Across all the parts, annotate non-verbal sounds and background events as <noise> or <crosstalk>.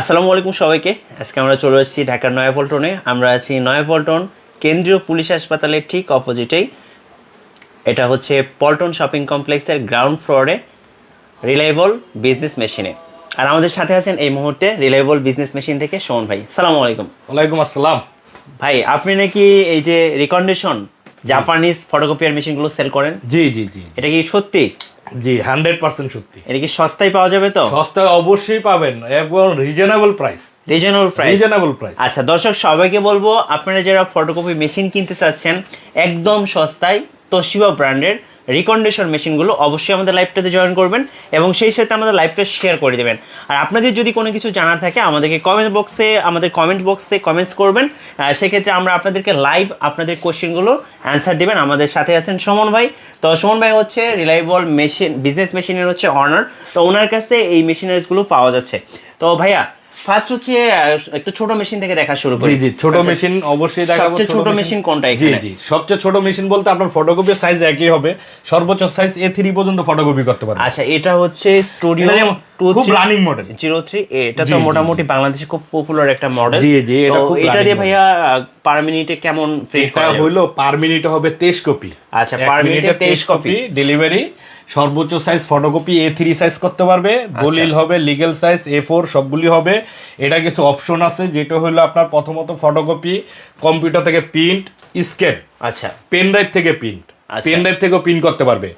আসসালামু আলাইকুম সবাইকে। আজকে আমরা চলে এসেছি ঢাকার নয়াপল্টনে। আমরা আছি নয়াপল্টন কেন্দ্রীয় পুলিশ হাসপাতালের ঠিক অপোজিটেই। এটা হচ্ছে পল্টন শপিং কমপ্লেক্সের গ্রাউন্ড ফ্লোরে রিলায়েবল বিজনেস মেশিনে। আর আমাদের সাথে আছেন এই মুহূর্তে রিলায়েবল বিজনেস মেশিন থেকে সোহন ভাই। সালামু আলাইকুম। ওয়ালাইকুম আসসালাম। ভাই আপনি নাকি এই যে রিকন্ডিশন জাপানিজ ফটোকপিয়ার মেশিনগুলো সেল করেন? জি জি জি। এটা কি সত্যি? জি হান্ড্রেড পার্সেন্ট সত্যি। এটা কি সস্তায় পাওয়া যাবে তো? সস্তায় অবশ্যই পাবেন একদম reasonable price reasonable price reasonable price আচ্ছা দর্শক সবাইকে বলব আপনারা যারা ফটোকপি মেশিন কিনতে চাচ্ছেন একদম সস্তায় তোশিবা ব্র্যান্ডের রিকন্ডিশন মেশিনগুলো অবশ্যই আমাদের লাইভটাতে জয়েন করবেন এবং সেই সাথে আমাদের লাইভটা শেয়ার করে দেবেন। আর আপনাদের যদি কোনো কিছু জানার থাকে, আমাদেরকে কমেন্ট বক্সে আমাদের কমেন্ট বক্সে কমেন্টস করবেন। সেক্ষেত্রে আমরা আপনাদেরকে লাইভ আপনাদের কোশ্চেনগুলো অ্যান্সার দেবেন। আমাদের সাথে আছেন সুমন ভাই। তো সুমন ভাই হচ্ছে রিলায়েবল মেশিন বিজনেস মেশিনের হচ্ছে অনার তো ওনার কাছে এই মেশিনারিজগুলো পাওয়া যাচ্ছে। তো ভাইয়া ফার্স্ট হচ্ছে একটা ছোট মেশিন থেকে দেখা শুরু করি। জি জি ছোট আচ্ছা, মেশিন অবশ্যই দেখাবো। সবচেয়ে ছোট মেশিন কোনটা এখানে? জি সবচেয়ে ছোট মেশিন বলতে আপনার ফটোকপি সাইজ একই হবে। সর্বোচ্চ সাইজ এ থ্রি পর্যন্ত ফটোকপি করতে পারবেন। আচ্ছা এটা হচ্ছে স্টুডিও খুব রানিং মডেল জিরো থ্রি এটা তো মোটামুটি বাংলাদেশে খুব পপুলার একটা মডেল জি, জি, এটা খুব এটা দিয়ে ভাইয়া পার মিনিটে কেমন এটা করা? হইল পার মিনিটে হবে তেইশ কপি আচ্ছা, পার মিনিটে তেইশ কপি ডেলিভারি সর্বোচ্চ size photocopy A three size করতে পারবে আচ্ছা। দলিল হবে লিগেল সাইজ এ ফোর সবগুলি হবে এটা কিছু অপশন আছে যেটা হলো আপনার প্রথমত ফটোকপি কম্পিউটার থেকে প্রিন্ট স্ক্যান আচ্ছা পেন ড্রাইভ থেকে প্রিন্ট। পেন ড্রাইভ থেকেও প্রিন্ট করতে পারবে।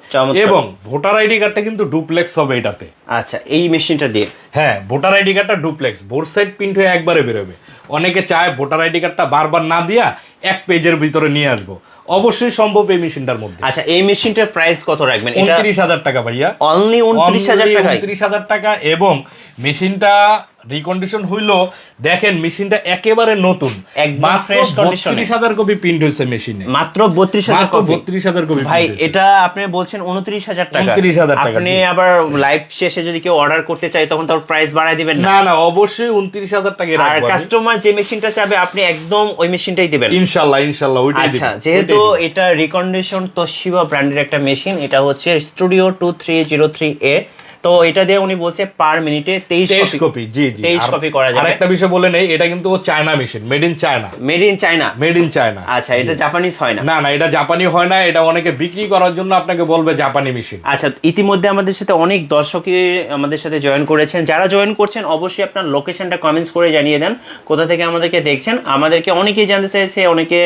এবং ভোটার আইডি কার্ডটা কিন্তু ডুপ্লেক্স হবে এটাতে। আচ্ছা এই মেশিনটা দিয়ে। হ্যাঁ ভোটার আইডি কার্ডটা ডুপ্লেক্স বোর্ড সাইড প্রিন্ট হয়ে একবারে বেরোবে। অনেকে চায় ভোটার আইডি কার্ডটা বারবার না দিয়া এক পেজের ভিতরে নিয়ে আসব। অবশ্যই সম্ভব এই মেশিনটার মধ্যে। আচ্ছা এই মেশিনটার প্রাইস কত রাখবেন? উনত্রিশ হাজার টাকা ভাইয়া। অনলি উনত্রিশ হাজার টাকায়। উনত্রিশ হাজার টাকা এবং মেশিনটা রিকন্ডিশন হইল দেখেন মেশিনটা একেবারে নতুন। একদম condition এ। হাজার কপি প্রিন্ট মেশিনে। মাত্র বত্রিশ হাজার মাত্র কপি বত্রিশ হাজার কপি ভাই এটা আপনি বলছেন উনত্রিশ হাজার টাকা। 29,000 টাকা, আপনি আবার লাইভ শেষে যদি কেউ অর্ডার করতে চায় তখন তার প্রাইস বাড়ায় দিবেন না। না না অবশ্যই উনত্রিশ হাজার টাকা আর কাস্টমার যে মেশিনটা চাবে আপনি একদম ওই মেশিনটাই দিবেন। ইনশাল্লাহ ইনশাল্লাহ ওইটাই আচ্ছা যেহেতু এটা রিকন্ডিশন তোশিবা ব্র্যান্ডের একটা মেশিন এটা হচ্ছে studio two three zero three A তো এটা দিয়ে উনি বলছে পার মিনিটে তেইশ কপি জি জি। তেইশ কপি করা যাবে। আরেকটা বিষয় বলে নেই এটা কিন্তু China machine made in China made in China made in China আচ্ছা এটা জাপানিজ হয় না। না না এটা জাপানি হয় না এটা অনেকে বিক্রি করার জন্য আপনাকে বলবে জাপানি মেশিন আচ্ছা ইতিমধ্যে আমাদের সাথে অনেক দর্শকই আমাদের সাথে জয়েন করেছেন। যারা জয়েন করছেন অবশ্যই আপনার লোকেশনটা কমেন্টস করে জানিয়ে দেন কোথা থেকে আমাদেরকে দেখছেন। আমাদেরকে অনেকেই জানতে চেয়েছে অনেকে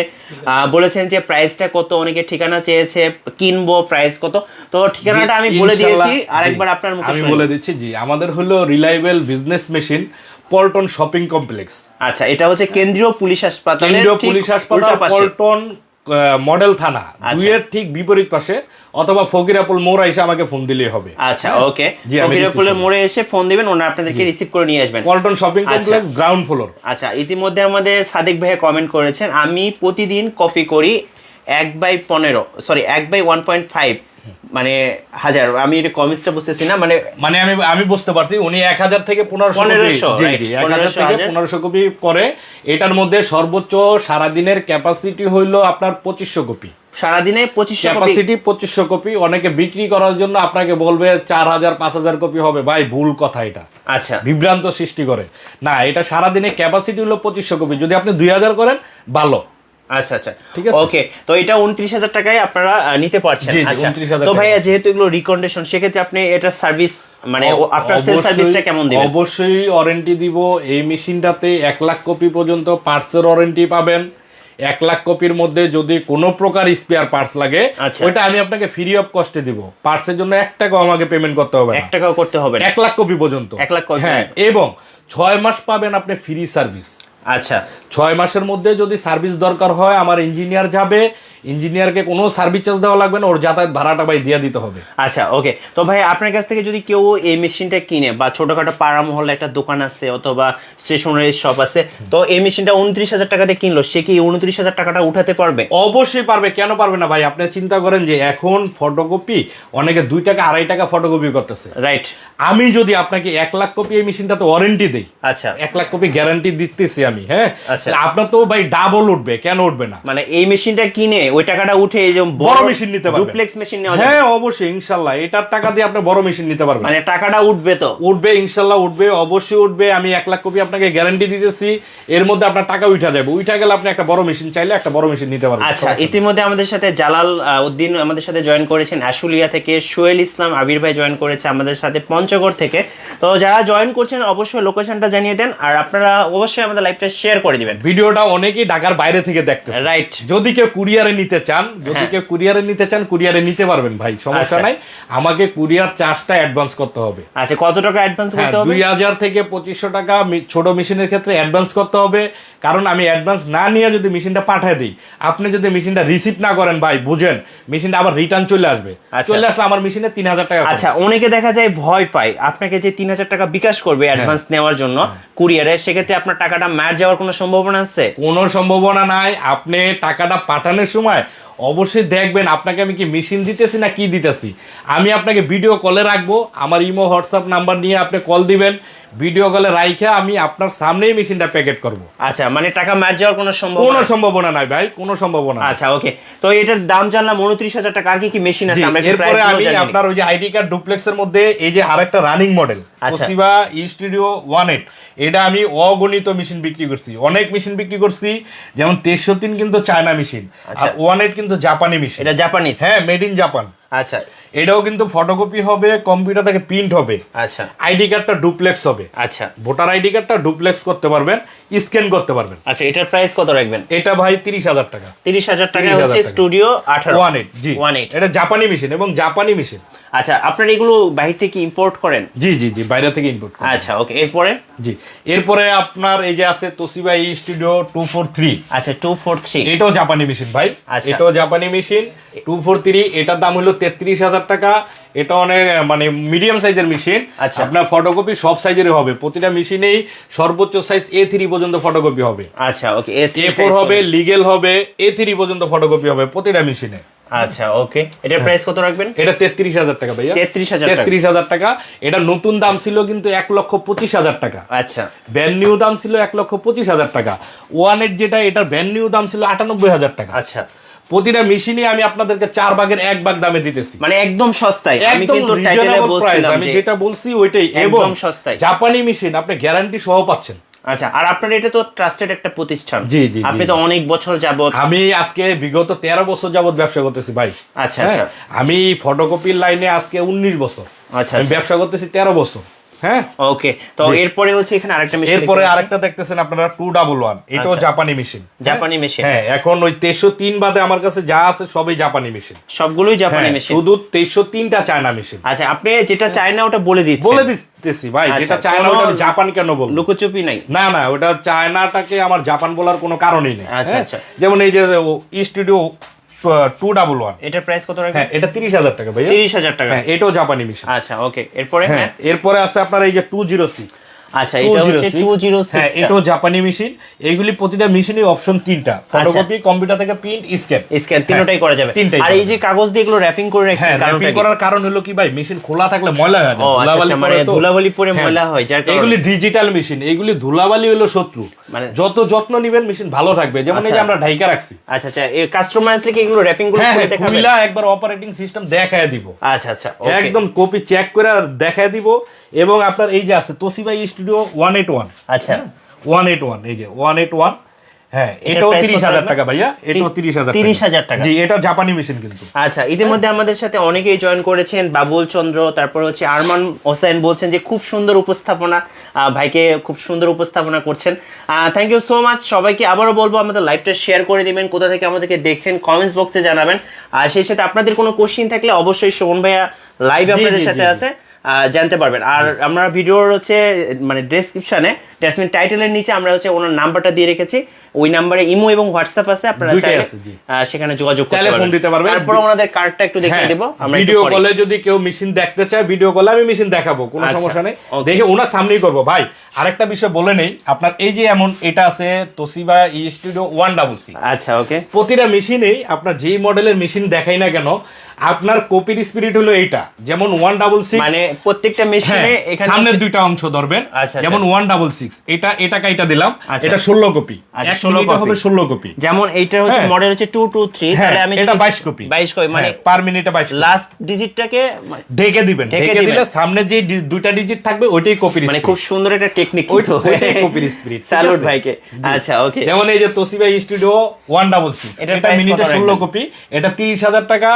আহ, বলেছেন যে প্রাইসটা কত অনেকে ঠিকানা চেয়েছে কিনবো প্রাইস কত। তো ঠিকানাটা আমি বলে দিয়েছি আরেকবার আপনার আমি বলে দিচ্ছি জি আমাদের হলো reliable business machine Paltan shopping complex আচ্ছা এটা হচ্ছে কেন্দ্রীয় পুলিশ হাসপাতাল কেন্দ্রীয় পুলিশ হাসপাতাল পল্টন মডেল থানা। আচ্ছা। দুইয়ের ঠিক বিপরীত পাশে অথবা ফকিরাপুল মোড় এসে আমাকে ফোন দিলেই হবে। আচ্ছা হ্যাঁ? ওকে ফুলের করব। মোড়ে এসে ফোন দিবেন ওনারা আপনাদেরকে রিসিভ করে নিয়ে আসবেন। Paltan shopping. Complex ground floor আচ্ছা ইতিমধ্যে আমাদের সাদিক ভাইয়া কমেন্ট করেছেন আমি প্রতিদিন কপি করি এক বাই পনেরো সরি এক বাই ওয়ান পয়েন্ট ফাইভ মানে হাজার আমি এটা কমেন্টসটা বুঝতেছি না মানে মানে আমি আমি বুঝতে পারছি উনি এক হাজার থেকে পনেরোশো 1500, জি জি এক হাজার থেকে পনেরোশো কপি করে এটার মধ্যে সর্বোচ্চ সারাদিনের ক্যাপাসিটি হইল আপনার পঁচিশশো কপি। সারাদিনে পঁচিশশো ক্যাপাসিটি পঁচিশশো কপি অনেকে বিক্রি করার জন্য আপনাকে বলবে চার হাজার পাঁচ হাজার কপি হবে। ভাই ভুল কথা এটা। আচ্ছা। বিভ্রান্ত সৃষ্টি করে। না এটা সারাদিনে ক্যাপাসিটি হলো পঁচিশশো কপি। যদি আপনি দুই হাজার করেন ভালো। আচ্ছা আচ্ছা। ঠিক আছে। ওকে তো এটা উনত্রিশ হাজার টাকায় আপনারা নিতে পারছেন। আচ্ছা। তো ভাইয়া যেহেতু এগুলো রিকন্ডিশন সেক্ষেত্রে আপনি এটা সার্ভিস মানে আফটার সেল সার্ভিসটা কেমন দিবেন? অবশ্যই ওয়ারেন্টি দিব। এই মেশিনটাতে এক লাখ কপি পর্যন্ত পার্টসের ওয়ারেন্টি পাবেন। এক লাখ কপির মধ্যে যদি কোনো প্রকার স্পেয়ার পার্টস লাগে আচ্ছা। ওইটা আমি আপনাকে ফ্রি অফ কস্টে দিব। পার্টসের জন্য এক টাকাও আমাকে পেমেন্ট করতে হবে এক টাকাও করতে হবে এক লাখ কপি পর্যন্ত। এক লাখ। হ্যাঁ এবং ছয় মাস পাবেন আপনি ফ্রি সার্ভিস আচ্ছা। ছয় মাসের মধ্যে যদি সার্ভিস দরকার হয় আমার ইঞ্জিনিয়ার যাবে ইঞ্জিনিয়ারকে কোনো সার্ভিস চার্জ দেওয়া লাগবে না ওর যাতায়াত ভাড়াটা ভাই দিয়ে দিতে হবে। আচ্ছা ওকে তো ভাই আপনার কাছ থেকে যদি কেউ এই মেশিনটা কিনে বা ছোটখাটো পাড়া মহল্লা একটা দোকান আছে অথবা স্টেশনারি শপ আছে তো এই মেশিনটা উনত্রিশ হাজার টাকা দিয়ে কিনলো সে কি উনত্রিশ হাজার টাকাটা উঠাতে পারবে? অবশ্যই পারবে। কেন পারবে না ভাই? আপনি চিন্তা করেন যে এখন ফটোকপি অনেকে দুই টাকা আড়াই টাকা ফটোকপি করতেছে। রাইট আমি যদি আপনাকে এক লাখ কপি এই মেশিনটা তো ওয়ারেন্টি দিই আচ্ছা। এক লাখ কপি গ্যারান্টি দিতেছি আমি। আমি হ্যাঁ? আচ্ছা। আপনার তো ভাই ডাবল উঠবে কেন উঠবে না? মানে এই মেশিনটা কিনে ওই টাকাটা উঠে এই যে বড় মেশিন নিতে পারবেন ডুপ্লেক্স মেশিন নেওয়া হ্যাঁ অবশ্যই ইনশাল্লাহ। এটার টাকা দিয়ে আপনি বড় মেশিন নিতে পারবেন। মানে টাকাটা উঠবে তো? উঠবে ইনশাল্লাহ উঠবে অবশ্যই উঠবে। আমি এক লাখ কপি আপনাকে গ্যারান্টি দিতেছি। এর মধ্যে আপনার টাকা উঠা যাবে। উঠা গেলে আপনি একটা বড় মেশিন চাইলে একটা বড় মেশিন নিতে পারবেন। আচ্ছা ইতিমধ্যে আমাদের সাথে জালাল উদ্দিন আমাদের সাথে জয়েন করেছেন আশুলিয়া থেকে সোহেল ইসলাম আবির ভাই জয়েন করেছে আমাদের সাথে পঞ্চগড় থেকে। তো যারা জয়েন করছেন অবশ্যই লোকেশনটা জানিয়ে দেন। আর আপনারা অবশ্যই আমাদের লাইভটা শেয়ার করে দিবেন। ভিডিওটা অনেকেই ঢাকার বাইরে থেকে দেখতে রাইট যদি কেউ কুরিয়ারে নিতে চান যদি হ্যাঁ। কেউ কুরিয়ারে নিতে চান কুরিয়ারে নিতে পারবেন ভাই সমস্যা আচ্ছা। নাই। আমাকে কুরিয়ার চার্জটা অ্যাডভান্স করতে হবে। আচ্ছা কত টাকা অ্যাডভান্স হ্যাঁ করতে হবে? দুই হাজার থেকে পঁচিশশো টাকা ছোট মেশিনের ক্ষেত্রে অ্যাডভান্স করতে হবে। কারণ আমি অ্যাডভান্স না নিয়ে যদি মেশিনটা পাঠিয়ে দিই আপনি যদি মেশিনটা রিসিভ না করেন ভাই বুঝেন মেশিনটা আবার রিটার্ন চলে আসবে। আচ্ছা। চলে আসলে আমার মেশিনে তিন হাজার টাকা আচ্ছা অনেকে দেখা যায় ভয় পায়। আপনাকে যে তিন হাজার টাকা বিকাশ করবে অ্যাডভান্স নেওয়ার জন্য কুরিয়ারে সেক্ষেত্রে আপনার টাকাটা ম্যাচ যাওয়ার কোনো সম্ভাবনা আছে? কোনো সম্ভাবনা নাই। আপনি টাকাটা পাঠানোর সময় অবশ্যই দেখবেন আপনাকে আমি কি মেশিন দিতেছি না কি দিতেছি। আমি আপনাকে ভিডিও কলে রাখব। আমার ইমো, হোয়াটসঅ্যাপ নাম্বার নিয়ে আপনি কল দিবেন। ভিডিও কলে রাইখে আমি আপনার সামনেই মেশিনটা প্যাকেট করব। আচ্ছা মানে টাকা ম্যাচ যাওয়ার কোনো কোনো সম্ভাবনা সম্ভাবনা নাই ভাই কোনো সম্ভাবনা আচ্ছা ওকে। তো এটার দাম জানলাম উনত্রিশ হাজার টাকা। আর কি কি মেশিন আছে? আমরা এরপরে আমি আপনার ওই যে আইডি কার্ড ডুপ্লেক্স এর মধ্যে এই যে আরেকটা রানিং মডেল আচ্ছা। Toshiba e studio one eight এটা আমি অগণিত মেশিন বিক্রি করছি। অনেক মেশিন বিক্রি করছি যেমন তেইশশো তিন কিন্তু চায়না মেশিন আচ্ছা। আর ওয়ান এইট কিন্তু জাপানি মেশিন এটা জাপানিজ হ্যাঁ মেড ইন জাপান আচ্ছা। এটাও কিন্তু ফটোকপি হবে কম্পিউটার থেকে প্রিন্ট হবে। আচ্ছা। আইডি কার্ডটা ডুপ্লেক্স হবে। আচ্ছা। ভোটার আইডি কার্ডটা ডুপ্লেক্স করতে পারবেন স্ক্যান করতে পারবেন। আচ্ছা এটার প্রাইস কত রাখবেন? এটা ভাই তিরিশ হাজার টাকা। তিরিশ হাজার টাকা হচ্ছে স্টুডিও আঠারো। ওয়ান এইট জি। ওয়ান এইট এটা জাপানি মেশিন এবং জাপানি মেশিন আচ্ছা আপনার এগুলো বাইরে থেকে ইম্পোর্ট করেন? জি জি জি বাইরে থেকে ইনপুট আচ্ছা ওকে এরপরে? জি এরপরে আপনার এই যে আছে Toshiba e studio two four three আচ্ছা টু ফোর থ্রি এটাও জাপানি মেশিন ভাই। আচ্ছা। এটাও জাপানি মেশিন টু ফোর থ্রি এটার দাম হলো তেত্রিশ হাজার টাকা। এটা অনেক মানে মিডিয়াম সাইজের মেশিন আচ্ছা। আপনার ফটোকপি সব সাইজেরই হবে। প্রতিটা মেশিনেই সর্বোচ্চ সাইজ এ থ্রি পর্যন্ত ফটোকপি হবে। আচ্ছা ওকে এ ফোর হবে লিগেল হবে এ থ্রি পর্যন্ত ফটোকপি হবে প্রতিটা মেশিনে আচ্ছা ওকে এটার প্রাইস কত রাখবেন? এটা তেত্রিশ হাজার টাকা ভাইয়া। 33,000 টাকা। তেত্রিশ হাজার টাকা। এটা নতুন দাম ছিল কিন্তু এক লক্ষ পঁচিশ হাজার টাকা। আচ্ছা। ব্যান্ড নিউ দাম ছিল এক লক্ষ পঁচিশ হাজার টাকা। ওয়ান যেটা এটার ব্যান্ড নিউ দাম ছিল আটানব্বই হাজার টাকা। আচ্ছা। প্রতিটা মেশিনে আমি আপনাদেরকে চার ভাগের এক ভাগ দামে দিতেছি। মানে একদম সস্তায়। আমি কিন্তু টাইটেলে বলছিলাম আমি যেটা বলছি ওইটাই। এবং একদম সস্তায়। জাপানি মেশিন আপনি গ্যারান্টি সহ পাচ্ছেন। আচ্ছা আর আপনার এটা তো ট্রাস্টেড একটা প্রতিষ্ঠান। জি, জি। আপনি তো অনেক বছর যাবত আমি আজকে বিগত তেরো বছর যাবত ব্যবসা করতেছি ভাই। আচ্ছা হ্যাঁ, আচ্ছা আমি ফটোকপির লাইনে আজকে উনিশ বছর। আচ্ছা আমি আচ্ছা। ব্যবসা করতেছি তেরো বছর। হ্যাঁ? ওকে তো এরপরে হচ্ছে এখানে আরেকটা মেশিন এরপরে আরেকটা দেখতেছেন আপনারা টু ডাবল ওয়ান এটাও আচ্ছা। জাপানি মেশিন জাপানি মেশিন হ্যাঁ এখন ওই তেইশশো তিন বাদে আমার কাছে যা আছে সবই জাপানি মেশিন সবগুলোই জাপানি হ্যাঁ, মেশিন শুধু তেইশশো তিনটা চায়না মেশিন আচ্ছা আপনি যেটা চাই না ওটা বলে দিচ্ছেন। বলে দিতেছি ভাই আচ্ছা, যেটা চায়না ওটা জাপান কেন বলব? লুকোচুপি নাই। না না ওটা চায়নাটাকে আমার জাপান বলার কোনো কারণই নেই। আচ্ছা, হ্যাঁ? আচ্ছা। যেমন এই যে স্টুডিও টু ডাবল ওয়ান এটার প্রাইস কত রাখবেন? হ্যাঁ এটা তিরিশ হাজার টাকা ভাইয়া। তিরিশ হাজার টাকা। হ্যাঁ এটাও জাপানি মেশিন আচ্ছা ওকে। এরপরে? হ্যাঁ এরপরে আছে আপনার এই যে টু জিরো সিক্স আচ্ছা এটা হচ্ছে টু জিরো হ্যাঁ এটাও জাপানি মেশিন এইগুলি প্রতিটা মেশিনই অপশন তিনটা। ফটোকপি কম্পিউটার থেকে প্রিন্ট স্ক্যান স্ক্যান তিনটাই করা যাবে। আর এই যে কাগজ দিয়ে এগুলো র্যাপিং করে হ্যাঁ র্যাপিং করার কারণ হলো কি ভাই? মেশিন খোলা থাকলে ময়লা হয়ে যায়। আচ্ছা, ধুলাবালি আচ্ছা, মানে ধুলাবালি পরে হ্যাঁ। ময়লা হয়, যার কারণে- এগুলি ডিজিটাল মেশিন এগুলি ধুলাবালি হলো শত্রু। মানে- যত যত্ন নিবেন মেশিন ভালো থাকবে। যেমন এই যে আচ্ছা। আমরা ঢাইকা রাখছি। আচ্ছা আচ্ছা এই কাস্টমার আসলে কি এগুলো র্যাপিংগুলো হ্যাঁ করে হ্যাঁ দেখাবেন? খুইলা একবার অপারেটিং সিস্টেম দেখায় দিব। আচ্ছা আচ্ছা একদম কপি চেক করে দেখায় দিব এবং আপনার এই যে আছে Toshiba studio one eight one আচ্ছা। ওয়ান এইট ওয়ান এই যে ওয়ান এইট ওয়ান হ্যাঁ এটাও তিরিশ হাজার টাকা ভাইয়া এটাও তি- তিরিশ হাজার টাকা। জি এটা জাপানি মেশিন কিন্তু। আচ্ছা ইতিমধ্যে আমাদের সাথে অনেকেই জয়েন করেছেন বাবুল চন্দ্র তারপর হচ্ছে আরমান হোসেন বলছেন যে খুব সুন্দর উপস্থাপনা ভাইকে খুব সুন্দর উপস্থাপনা করছেন। থ্যাংক ইউ সো মাচ সবাইকে আবারও বলব আমাদের লাইভটা শেয়ার করে দিবেন কোথা থেকে আমাদেরকে দেখছেন কমেন্টস বক্সে জানাবেন। আর সেই সাথে আপনাদের কোনো কোশ্চিন থাকলে অবশ্যই শোভন ভাইয়া লাইভ আপনাদের সাথে। আছে। জানতে পারবেন। আর আমরা ভিডিওর হচ্ছে মানে ডেসক্রিপশনে ডেসমিন টাইটেলের নিচে আমরা হচ্ছে ওনার নাম্বারটা দিয়ে রেখেছি। ওই নাম্বারে ইমো এবং হোয়াটসঅ্যাপ আছে আপনারা চাইলে সেখানে যোগাযোগ করতে চাইলে ফোন দিতে পারবেন। তারপর ওনাদের কার্ডটা একটু দেখিয়ে হ্যাঁ, দেবো আমরা ভিডিও কলে যদি কেউ মেশিন দেখতে চায় ভিডিও কলে আমি মেশিন দেখাবো কোনো আচ্ছা, সমস্যা নেই। দেখে ওনার সামনেই করব। ভাই আরেকটা বিষয় বলে নেই আপনার এই যে এমন এটা আছে Toshiba e studio one double six আচ্ছা ওকে প্রতিটা মেশিনেই আপনার যেই মডেলের মেশিন দেখাই না কেন আপনার কপির স্পিরিট হলো এইটা। যেমন ওয়ান ডাবল সিক্স মানে প্রত্যেকটা মেশিনে এখানে সামনের দুইটা অংশ ধরবেন। আচ্ছা, আচ্ছা। যেমন ওয়ান ডাবল সিক্স এটা এটা কাইটা দিলাম। আচ্ছা। এটা ষোলো কপি। এক 16 মিনিটে copy। হবে ষোলো কপি। যেমন এইটার হচ্ছে হ্যাঁ। মডেল হচ্ছে টু টু থ্রি হ্যাঁ তাহলে আমি এটা বাইশ কপি। বাইশ কপি মানে পার মিনিটে বাইশ লাস্ট ডিজিটটাকে ঢেকে দিবেন ঢেকে দিলে সামনে যে দুইটা ডিজিট থাকবে ওইটাই কপি মানে খুব সুন্দর একটা টেকনিক ওইটাই কপির স্পিরিট স্যালুট ভাইকে। আচ্ছা ওকে যেমন এই যে Toshiba studio one double six এটা মিনিটে ষোলো কপি এটা তিরিশ হাজার টাকা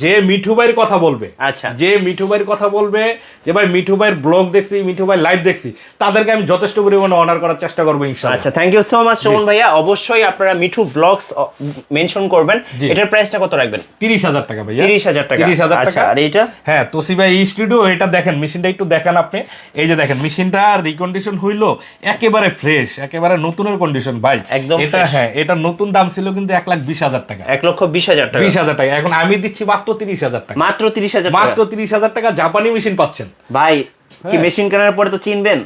যে মিঠু ভাইয়ের কথা বলবে আচ্ছা। যে মিঠু ভাইয়ের কথা বলবে যে ভাই মিঠু ভাইয়ের ব্লগ দেখছি মিঠু ভাই লাইভ দেখছি তাদেরকে আমি যথেষ্ট পরিমাণে অনার করার চেষ্টা করব ইনশাআল্লাহ। আচ্ছা thank you so much Suman ভাইয়া। অবশ্যই আপনারা মিঠু ব্লগস মেনশন করবেন। এটার প্রাইসটা কত রাখবেন? তিরিশ হাজার টাকা ভাইয়া। তিরিশ হাজার টাকা। তিরিশ হাজার আচ্ছা টাকা। আর এইটা? হ্যাঁ তোসিবা এই স্টুডিও এটা দেখেন মেশিনটা একটু দেখেন আপনি। এই যে দেখেন মেশিনটা রিকন্ডিশন হইল একেবারে ফ্রেশ একেবারে নতুনের কন্ডিশন ভাই। একদম এটা হ্যাঁ এটা নতুন দাম ছিল কিন্তু এক লাখ বিশ হাজার টাকা। এক লক্ষ বিশ হাজার টাকা। বিশ হাজার টাকা। এখন আমি দিচ্ছি মাত্র তিরিশ হাজার টাকা। মাত্র তিরিশ হাজার মাত্র তিরিশ হাজার টাকা জাপানি মেশিন পাচ্ছেন। ভাই কি হ্যাঁ। মেশিন কেনার পরে তো চিনবেন?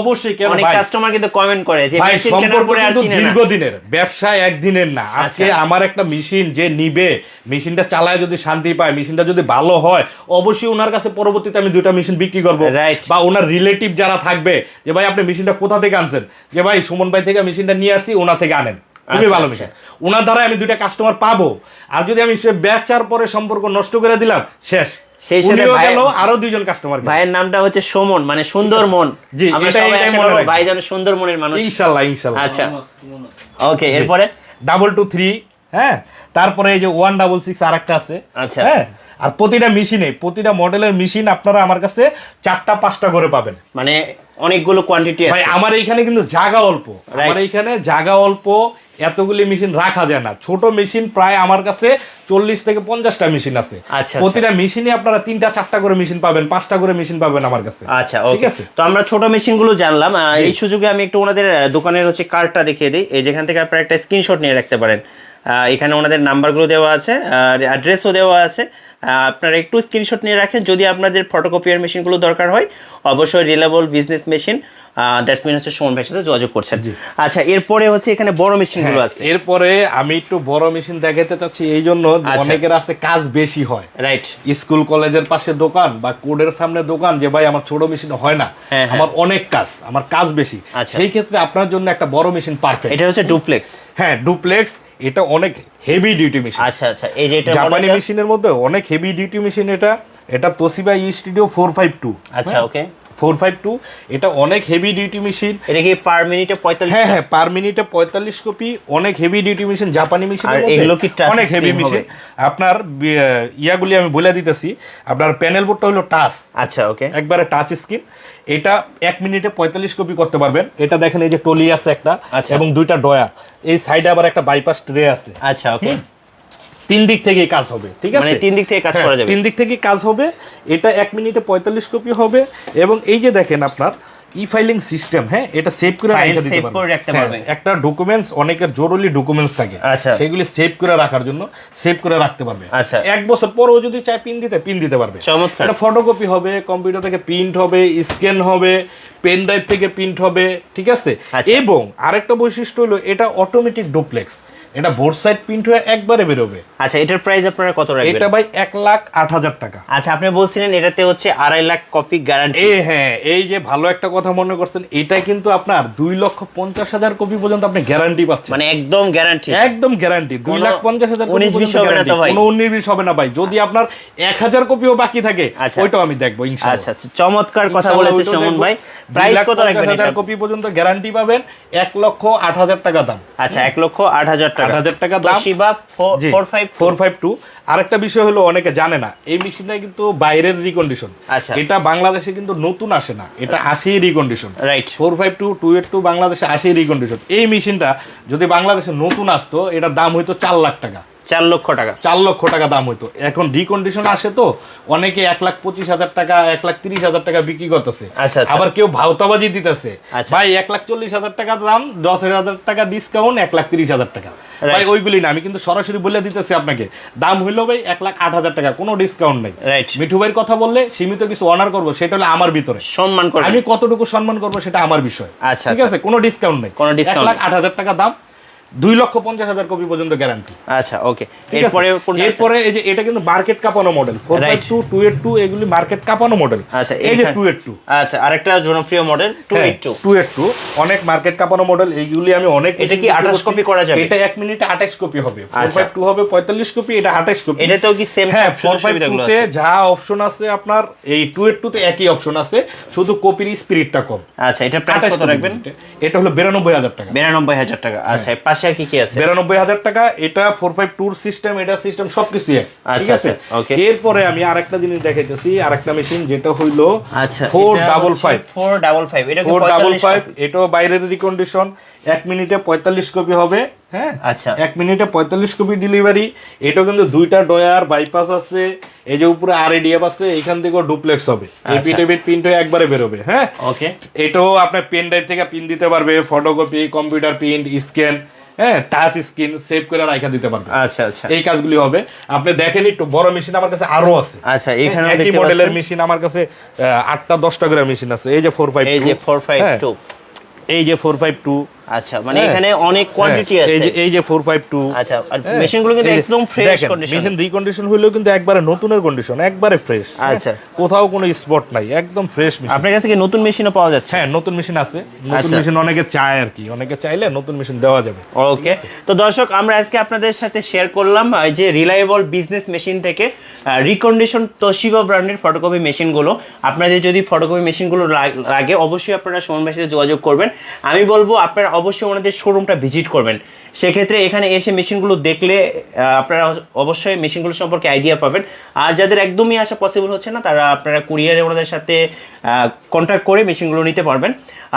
অবশ্যই কেন অনেক কাস্টমার কিন্তু কমেন্ট করে যে মেশিন কেনার পরে আর কিন্তু চিনে না। দীর্ঘদিনের ব্যবসা একদিনের না। আজকে আচ্ছা। আমার একটা মেশিন যে নিবে মেশিনটা চালায় যদি শান্তি পায় মেশিনটা যদি ভালো হয় অবশ্যই ওনার কাছে পরবর্তীতে আমি দুইটা মেশিন বিক্রি করব. বা ওনার রিলেটিভ যারা থাকবে যে ভাই আপনি মেশিনটা কোথা থেকে আনছেন? যে ভাই সুমন ভাই থেকে মেশিনটা নিয়ে আসছি ওনার থেকে আনেন। খুবই আচ্ছা, ভালো আচ্ছা। মেশিন ওনার দ্বারা আমি দুইটা কাস্টমার পাবো। আর যদি আমি সে বেচার পরে সম্পর্ক নষ্ট করে দিলাম শেষ। সেই সাথে আরও দুইজন কাস্টমার ভাইয়ের নামটা হচ্ছে সুমন মানে সুন্দর <laughs> মন। জি, মনে। ভাই যেন সুন্দর মনের মানুষ। ইনশাল্লাহ ইনশাল্লাহ। আচ্ছা। ওকে এরপরে? ডাবল টু থ্রি হ্যাঁ? তারপরে এই যে ওয়ান ডাবল সিক্স আর একটা আছে। আচ্ছা। হ্যাঁ? আর প্রতিটা মেশিনে প্রতিটা মডেলের মেশিন আপনারা আমার কাছে চারটা পাঁচটা করে পাবেন। মানে অনেকগুলো কোয়ান্টিটি ভাই আমার এইখানে কিন্তু জায়গা অল্প। আমার এইখানে জায়গা অল্প এতগুলি মেশিন রাখা যায় না। ছোট মেশিন প্রায় আমার কাছে চল্লিশ থেকে পঞ্চাশটা মেশিন আছে। আচ্ছা, প্রতিটা মেশিনে আপনারা তিনটা চারটা করে মেশিন পাবেন পাঁচটা করে মেশিন পাবেন আমার কাছে। আচ্ছা ঠিক আছে? তো আমরা ছোট মেশিনগুলো জানলাম এই সুযোগে আমি একটু ওনাদের দোকানের হচ্ছে কার্ডটা দেখিয়ে দিই। এই যেখান থেকে আপনারা একটা স্ক্রিনশট নিয়ে রাখতে পারেন। এখানে ওনাদের নাম্বারগুলো দেওয়া আছে আর অ্যাড্রেসও দেওয়া আছে। আপনারা একটু স্ক্রিনশট নিয়ে রাখেন। যদি আপনাদের ফটোকপিয়ার মেশিনগুলো দরকার হয় অবশ্যই রিলেবল বিজনেস মেশিন হচ্ছে সোমন ভাইয়ের সাথে যোগাযোগ করছেন। আচ্ছা এরপরে হচ্ছে এখানে বড় মেশিনগুলো হ্যাঁ, আছে। এরপরে আমি একটু বড় মেশিন দেখাতে চাচ্ছি এই জন্য আচ্ছা। অনেকের কাজ বেশি হয়। রাইট স্কুল কলেজের পাশে দোকান বা কোডের সামনে দোকান যে ভাই আমার ছোট মেশিন হয় না হ্যাঁ, হ্যাঁ। আমার অনেক কাজ আমার কাজ বেশি। আচ্ছা। সেই ক্ষেত্রে আপনার জন্য একটা বড় মেশিন পারফেক্ট এটা হচ্ছে ডুপ্লেক্স হ্যাঁ ডুপ্লেক্স এটা অনেক হেভি ডিউটি মেশিন আচ্ছা আচ্ছা এই যে এটা জাপানি মেশিনের মধ্যে অনেক হেভি ডিউটি মেশিন এটা এটা Toshiba e studio four five two আচ্ছা ওকে ফোর ফাইভ টু এটা অনেক হেভি ডিউটি মেশিন এটা কি পার মিনিটে পঁয়তাল্লিশ হ্যাঁ হ্যাঁ পার মিনিটে পঁয়তাল্লিশ কপি অনেক হেভি ডিউটি মেশিন জাপানি মেশিন এগুলো কি অনেক হেভি মেশিন আপনার ইয়াগুলি আমি বলে দিতেছি আপনার প্যানেল বোর্ডটা হলো টাচ আচ্ছা ওকে একবারে টাচ স্ক্রিন এটা এক মিনিটে পঁয়তাল্লিশ কপি করতে পারবেন। এটা দেখেন এই যে টলি আছে একটা আচ্ছা। এবং দুইটা ডয়ার। এই সাইডে আবার একটা বাইপাস ট্রে আছে। আচ্ছা ওকে তিন দিক থেকে কাজ হবে ঠিক আছে মানে তিন দিক থেকে কাজ হ্যাঁ, করা যাবে তিন দিক থেকে কাজ হবে এটা এক মিনিটে পঁয়তাল্লিশ কপি হবে এবং এই যে দেখেন আপনার ই ফাইলিং সিস্টেম হ্যাঁ এটা সেভ করে File রাখতে দিতে save পারবেন। করে রাখতে হ্যাঁ, পারবেন। একটা ডকুমেন্টস অনেকের জরুরি ডকুমেন্টস থাকে আচ্ছা। সেগুলি সেভ করে রাখার জন্য সেভ করে রাখতে পারবে আচ্ছা। এক বছর পরও যদি চায় পিন দিতে পিন দিতে পারবে চমৎকার। এটা ফটোকপি হবে কম্পিউটার থেকে প্রিন্ট হবে স্ক্যান হবে পেন ড্রাইভ থেকে প্রিন্ট হবে ঠিক আছে আচ্ছা। এবং আরেকটা বৈশিষ্ট্য হলো এটা অটোমেটিক ডুপ্লেক্স এটা বোর্ড সাইড প্রিন্ট হয়ে একবারে বেরোবে। আচ্ছা এটার প্রাইস আপনারা কত রাখবেন? এটা ভাই এক লাখ আট হাজার টাকা। আচ্ছা আপনি বলছিলেন এটাতে হচ্ছে আড়াই লাখ কপি গ্যারান্টি এই হ্যাঁ এই যে ভালো একটা কথা মনে করছেন এটা কিন্তু আপনার দুই লক্ষ পঞ্চাশ হাজার কপি পর্যন্ত আপনি গ্যারান্টি পাচ্ছেন। মানে একদম গ্যারান্টি একদম গ্যারান্টি দুই লাখ পঞ্চাশ হাজার উনিশ বিশ হবে না তো ভাই? কোনো উনিশ বিশ হবে না ভাই। যদি আপনার এক হাজার কপিও বাকি থাকে আচ্ছা। ওইটাও আমি দেখব আচ্ছা আচ্ছা চমৎকার কথা বলেছে সুমন ভাই। প্রাইস কত রাখবেন এটা কপি পর্যন্ত গ্যারান্টি পাবেন এক লক্ষ আট হাজার টাকা দাম। আচ্ছা এক লক্ষ আট হাজার টাকা। 8,000 টাকা দাম। আরেকটা বিষয় হলো অনেকে জানে না এই মেশিনটা কিন্তু বাইরের রিকন্ডিশন আচ্ছা। এটা বাংলাদেশে কিন্তু নতুন আসে না এটা আসেই recondition right four five two two eight two বাংলাদেশে আসেই রিকন্ডিশন এই মেশিনটা যদি বাংলাদেশে নতুন আসতো এটার দাম হইতো চার লাখ টাকা। চার লক্ষ টাকা। চার লক্ষ টাকা দাম হইতো। এখন রিকন্ডিশন আসে তো অনেকে এক লাখ পঁচিশ হাজার টাকা এক লাখ তিরিশ হাজার টাকা বিক্রি করতেছে। আচ্ছা, আচ্ছা। আবার কেউ ভাওতাবাজি দিতেছে। আচ্ছা। ভাই এক লাখ চল্লিশ হাজার টাকা দাম দশ হাজার টাকা ডিসকাউন্ট এক লাখ তিরিশ হাজার টাকা। ভাই ওইগুলি না। আমি কিন্তু সরাসরি বলে দিতেছি আপনাকে। দাম হইল ভাই এক লাখ আট হাজার টাকা কোনো ডিসকাউন্ট নেই। রাইট মিঠু ভাইয়ের কথা বললে সীমিত কিছু অনার করব সেটা হলো আমার ভিতরে। সম্মান করে আমি কতটুকু সম্মান করব সেটা আমার বিষয়। আচ্ছা, ঠিক। আছে? কোনো ডিসকাউন্ট নেই। কোনো discount এক লাখ আট হাজার টাকা দাম দুই লক্ষ পঞ্চাশ হাজার কপি পর্যন্ত গ্যারান্টি আচ্ছা ওকে এরপরে এরপরে এই যে এটা কিন্তু মার্কেট কাঁপানো model four two two eight two এগুলি মার্কেট কাঁপানো মডেল আচ্ছা এই যে টু এইট টু আচ্ছা আরেকটা জনপ্রিয় model two eight two two eight two অনেক মার্কেট কাঁপানো মডেল এইগুলি আমি অনেক এটা কি machine 28 করছি। কপি করা যাবে? এটা এক মিনিটে আঠাশ কপি হবে। ফোর আচ্ছা। ফাইভ টু হবে পঁয়তাল্লিশ কপি এটা আঠাশ কপি। এটাতেও কি সেম হ্যাঁ ফোর ফাইভ টুতে যা অপশন আছে আপনার এই টু এইট টুতে একই অপশন আছে শুধু কপির স্পিরিটটা কম। আচ্ছা এটা প্রাইস কত রাখবেন? এটা। হলো বিরানব্বই হাজার টাকা। বিরানব্বই হাজার টাকা। হ্যাঁ। আচ্ছা এর পাশে আর কি কি আছে? বিরানব্বই হাজার টাকা এটা ফোর ফাইভ টুর সিস্টেম এটা সিস্টেম সবকিছু এক আচ্ছা, আছে? আচ্ছা. এরপরে আমি আরেকটা জিনিস দেখাইতেছি আরেকটা মেশিন যেটা হইল আচ্ছা four double five four double five এটা কি ফোর ডাবল ফাইভ এটাও বাইরের রিকন্ডিশন এক মিনিটে পঁয়তাল্লিশ কপি হবে। হ্যাঁ? আচ্ছা। এক মিনিটে পঁয়তাল্লিশ কপি ডেলিভারি এটাও কিন্তু দুইটা ডয়ার বাইপাস আছে এই যে উপরে আর এডিএফ আছে এখান থেকেও ডুপ্লেক্স হবে। এপিট প্রিন্ট হয়ে একবারে বেরোবে হ্যাঁ? ওকে এটাও আপনার পেন ড্রাইভ থেকে পিন দিতে পারবে ফটোকপি কম্পিউটার প্রিন্ট স্ক্যান হ্যাঁ টাচ স্ক্রিন সেভ করে রাখা দিতে পারবে। আচ্ছা আচ্ছা। এই কাজগুলি হবে। আপনি দেখেন একটু বড় মেশিন আমার কাছে আরও আছে। আচ্ছা এখানে একই মডেলের মেশিন আমার কাছে আটটা দশটা করে মেশিন আছে। এই যে ফোর ফাইভ এই যে ফোর ফাইভ টু এই যে ফোর ফাইভ টু আচ্ছা মানে হ্যাঁ। এখানে অনেক কোয়ান্টিটি এই যে এই যে ফোর ফাইভ টু আচ্ছা আর মেশিনগুলো কিন্তু একদম ফ্রেশ কন্ডিশন মেশিন রিকন্ডিশন কিন্তু একবারে নতুনের কন্ডিশন একবারে ফ্রেশ আচ্ছা। কোথাও কোনো স্পট নাই একদম ফ্রেশ মেশিন আপনার কাছে কি নতুন মেশিনও পাওয়া যাচ্ছে। হ্যাঁ নতুন মেশিন আছে। নতুন আচ্ছা। মেশিন অনেকে চায় আর কি অনেকে চাইলে নতুন মেশিন দেওয়া যাবে। ওকে তো দর্শক আমরা আজকে আপনাদের সাথে শেয়ার করলাম যে রিলায়েবল বিজনেস মেশিন থেকে রিকন্ডিশন তোশিবা ব্র্যান্ডের ফটোকপি মেশিনগুলো আপনাদের যদি ফটোকপি মেশিনগুলো লাগ- লাগে অবশ্যই আপনারা সাথে যোগাযোগ করবেন। আমি বলব আপনারা অবশ্যই ওনাদের শোরুমটা ভিজিট করবেন। সেক্ষেত্রে এখানে এসে মেশিনগুলো দেখলে আপনারা অবশ্যই মেশিনগুলো সম্পর্কে আইডিয়া পাবেন। আর যাদের একদমই আসা পসিবল হচ্ছে না তারা আপনারা কুরিয়ারে ওনাদের সাথে কন্ট্যাক্ট করে মেশিনগুলো নিতে পারবেন।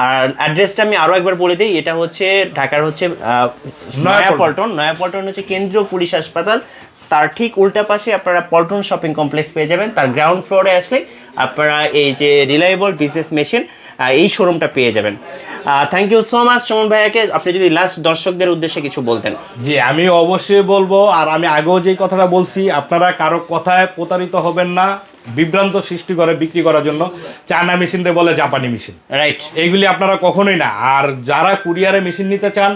আর অ্যাড্রেসটা আমি আরও একবার বলে দিই এটা হচ্ছে ঢাকার হচ্ছে নয়াপল্টন। নয়াপল্টন হচ্ছে কেন্দ্রীয় পুলিশ হাসপাতাল তার ঠিক উল্টা পাশে আপনারা পল্টন শপিং কমপ্লেক্স পেয়ে যাবেন। তার গ্রাউন্ড ফ্লোরে আসলে আপনারা এই যে রিলায়েবল বিজনেস মেশিন এই শোরুমটা পেয়ে যাবেন। Thank you so much Suman ভাইয়াকে। আপনি যদি লাস্ট দর্শকদের উদ্দেশ্যে কিছু বলতেন। জি আমি অবশ্যই বলব আর আমি আগেও যেই কথাটা বলছি আপনারা কারও কথায় প্রতারিত হবেন না বিভ্রান্ত সৃষ্টি করে বিক্রি করার জন্য। চায়না মেশিনরে বলে জাপানি মেশিন রাইট এইগুলি আপনারা কখনোই না। আর যারা কুরিয়ারে মেশিন নিতে চান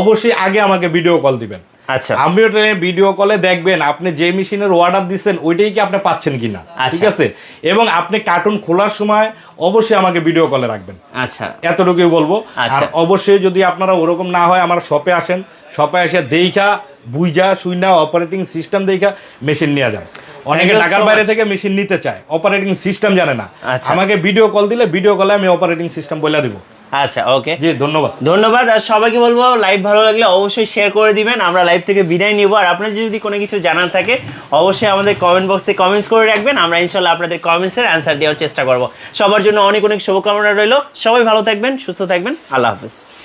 অবশ্যই আগে আমাকে ভিডিও কল দিবেন। আচ্ছা। আমিও ট্রেনে ভিডিও কলে দেখবেন আপনি যে মেশিনের অর্ডার দিচ্ছেন ওইটাই কি আপনি পাচ্ছেন কিনা। আচ্ছা। ঠিক আছে? এবং আপনি কার্টুন খোলার সময় অবশ্যই আমাকে ভিডিও কলে রাখবেন। আচ্ছা। এতটুকুই বলব। আচ্ছা। আর অবশ্যই যদি আপনারা ওরকম না হয় আমার শপে আসেন শপে এসে দেইখা বুইজা সুইনা অপারেটিং সিস্টেম দেখা মেশিন নিয়ে যান। অনেকে ঢাকার বাইরে থেকে মেশিন নিতে চায় অপারেটিং সিস্টেম জানে না। আচ্ছা। আমাকে ভিডিও কল দিলে ভিডিও কলে আমি অপারেটিং সিস্টেম বলে দিব। আচ্ছা ওকে জি ধন্যবাদ। ধন্যবাদ আর সবাইকে বলব লাইভ ভালো লাগলে অবশ্যই শেয়ার করে দিবেন আমরা লাইভ থেকে বিদায় নিব। আর আপনাদের যদি কোনো কিছু জানার থাকে অবশ্যই আমাদের কমেন্ট বক্সে কমেন্টস করে রাখবেন আমরা ইনশাল্লাহ আপনাদের কমেন্টসের অ্যান্সার দেওয়ার চেষ্টা করব। সবার জন্য অনেক অনেক শুভকামনা রইল সবাই ভালো থাকবেন সুস্থ থাকবেন আল্লাহ হাফিজ।